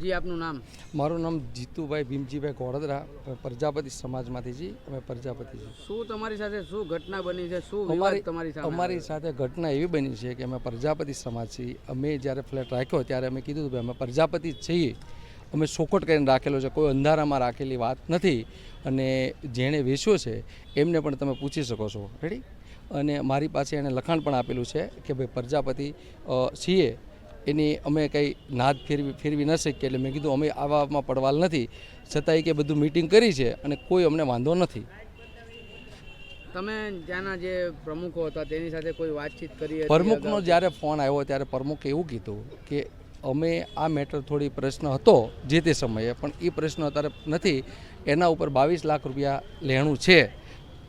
જી આપનું નામ? મારું નામ જીતુભાઈ ભીમજીભાઈ ગોળદરા પ્રજાપતિ સમાજમાંથી જી અમે પ્રજાપતિ છીએ શું તમારી સાથે શું ઘટના બની છે? શું અમારી તમારી સાથે અમારી સાથે ઘટના એવી બની છે કે અમે પ્રજાપતિ સમાજ છીએ. અમે જ્યારે ફ્લેટ રાખ્યો ત્યારે અમે કીધું હતું કે અમે પ્રજાપતિ છીએ. અમે સોકોટ કરીને રાખેલો છે. કોઈ અંધારામાં રાખેલી વાત નથી. અને જેણે વેચ્યો છે એમને પણ તમે પૂછી શકો છો. રેડી અને મારી પાસે એણે લખાણ પણ આપેલું છે કે ભાઈ પ્રજાપતિ સીએ છીએ. એની અમે કંઈ નાદ ફેરવી ફેરવી ન શકીએ એટલે મેં કીધું અમે આવામાં પડવાલ નથી. છતાંય કે બધું મિટિંગ કરી છે અને કોઈ અમને વાંધો નથી. તમે ત્યાંના જે પ્રમુખો હતા તેની સાથે કોઈ વાતચીત કરી પ્રમુખનો જ્યારે ફોન આવ્યો ત્યારે પ્રમુખે એવું કીધું કે અમે આ મેટર થોડી પ્રશ્ન હતો જે તે સમયે પણ એ પ્રશ્ન અત્યારે નથી. એના ઉપર બાવીસ લાખ રૂપિયા લેણું છે.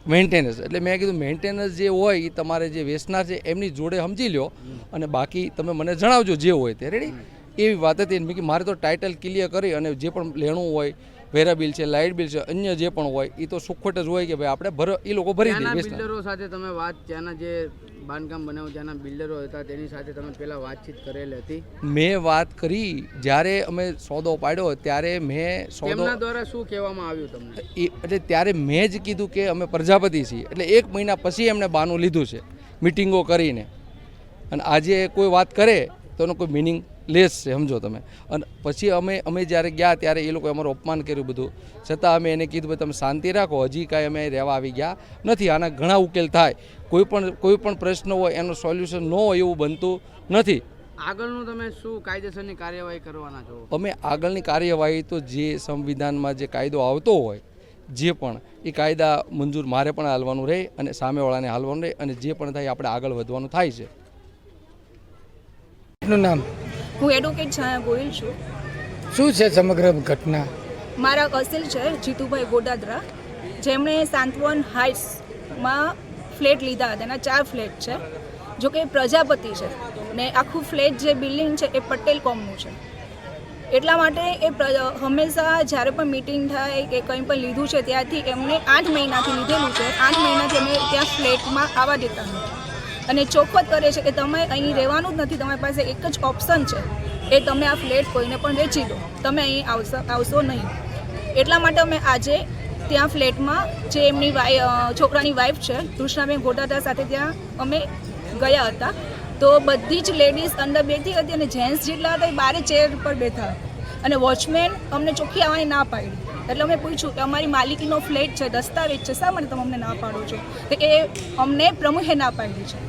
મેન્ટેનન્સ એટલે મેં કીધું મેન્ટેનન્સ જે હોય એ તમારે જે વેચનાર છે એમની જોડે સમજી લ્યો અને બાકી તમે મને જણાવજો જે હોય તે. રેડી એવી વાત હતી મેં કે મારે તો ટાઇટલ ક્લિયર કરી અને જે પણ લેણું હોય વેરા બિલ છે લાઇટ બિલ છે અન્ય જે પણ હોય એ તો સુખવટ જ હોય કે ભાઈ આપણે ભર એ લોકો ભરી દે સાથે તમે વાત ત્યાંના જે બાંધકામ બનાવવાના બિલ્ડરો હતા તેની સાથે તમે પહેલા વાતચીત કરેલી હતી. મેં વાત કરી જ્યારે અમે સોદો પાડ્યો ત્યારે મેં સોદો તેમના દ્વારા શું કહેવામાં આવ્યું તમને? એટલે ત્યારે મેં જ કીધું કે અમે પ્રજાપતિ છીએ. એટલે એક મહિના પછી એમણે બાનું લીધું છે મિટિંગો કરીને. અને આજે કોઈ વાત કરે તો એનો કોઈ મિનિંગ લેસ છે સમજો તમે. અને પછી અમે અમે જ્યારે ગયા ત્યારે એ લોકોએ અમારું અપમાન કર્યું બધું. છતાં અમે એને કીધું ભાઈ તમે શાંતિ રાખો. હજી કાંઈ અમે રહેવા આવી ગયા નથી. આના ઘણા ઉકેલ થાય. કોઈ પણ કોઈ પણ પ્રશ્ન હોય એનું સોલ્યુશન ન હોય એવું બનતું નથી. આગળનું તમે શું કાયદેસરની કાર્યવાહી કરવાના છો? અમે આગળની કાર્યવાહી તો જે સંવિધાનમાં જે કાયદો આવતો હોય જે પણ એ કાયદા મંજૂર મારે પણ હાલવાનું રહે અને સામેવાળાને હાલવાનું રહે અને જે પણ થાય આપણે આગળ વધવાનું થાય છે. નું નામ? હું એડવોકેટ છાયા ગોહિલ છું. શું છે સમગ્ર ઘટના? મારા કસિલ છે જીતુભાઈ ગોડાદરા. જેમણે સાંતવન હાઇટ્સમાં ફ્લેટ લીધા હતા. એના ચાર ફ્લેટ છે. જો કે પ્રજાપતિ છે ને આખું ફ્લેટ જે બિલ્ડિંગ છે એ પટેલ કોમનું છે. એટલા માટે એ હંમેશા જ્યારે પણ મિટિંગ થાય કે કંઈ પણ લીધું છે ત્યાંથી એમને આઠ મહિનાથી લીધેલું છે. આઠ મહિનાથી એમને ત્યાં ફ્લેટમાં આવવા દેતા નથી. અને ચોખવટ કરે છે કે તમે અહીં રહેવાનું જ નથી, તમારી પાસે એક જ ઓપ્શન છે. એ તમે આ ફ્લેટ કોઈને પણ વેચી દો. તમે અહીં આવશો આવશો નહીં. એટલા માટે અમે આજે ત્યાં ફ્લેટમાં જે એમની વાઈ છોકરાની વાઈફ છે કૃષ્ણાબેન ગોટાટા સાથે ત્યાં અમે ગયા હતા. તો બધી જ લેડીઝ અંદર બેઠી હતી અને જેન્ટ્સ જેટલા હતા એ બારે ચેર પર બેઠા. અને વોચમેન અમને ચોખ્ખી આવવાની ના પાડી. એટલે અમે પૂછ્યું કે અમારી માલિકીનો ફ્લેટ છે, દસ્તાવેજ છે, શા માટે તમે અમને ના પાડો છો? તો કે અમને પ્રમુખે ના પાડી છે.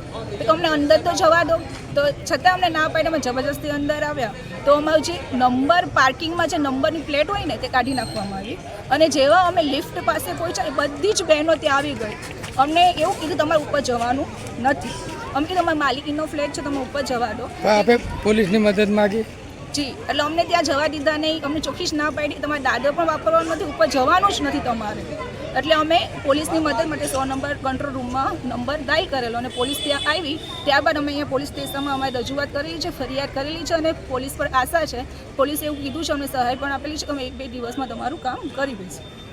તો અમને અંદર તો જવા દો. તો છતાં અમને ના પાડી અમે જબરજસ્તી અંદર આવ્યા. તો અમારું જે નંબર પાર્કિંગમાં જે નંબરની પ્લેટ હોય ને તે કાઢી નાખવામાં આવી. અને જેવા અમે લિફ્ટ પાસે પહોંચ્યા, એ બધી જ બહેનો ત્યાં આવી ગઈ. અમને એવું કીધું, તમારે ઉપર જવાનું નથી. અમે કીધું, અમારી માલિકીનો ફ્લેટ છે, તમે ઉપર જવા દો. પોલીસની મદદ માગી? જી, એટલે અમને ત્યાં જવા દીધા નહીં, અમને ચોખ્ખી જ ના પાડી, તમારે દાદર પણ વાપરવાનું નથી, ઉપર જવાનું જ નથી તમારે. એટલે અમે પોલીસની મદદ માટે સો નંબર કંટ્રોલ રૂમમાં નંબર ડાયલ કરેલો અને પોલીસ ત્યાં આવી. ત્યારબાદ અમે અહીંયા પોલીસ સ્ટેશનમાં અમારે રજૂઆત કરેલી છે, ફરિયાદ કરેલી છે અને પોલીસ પર આશા છે. પોલીસે એવું કીધું છે, અમને સહાય પણ આપેલી છે કે અમે એક બે દિવસમાં તમારું કામ કરી દઈશું.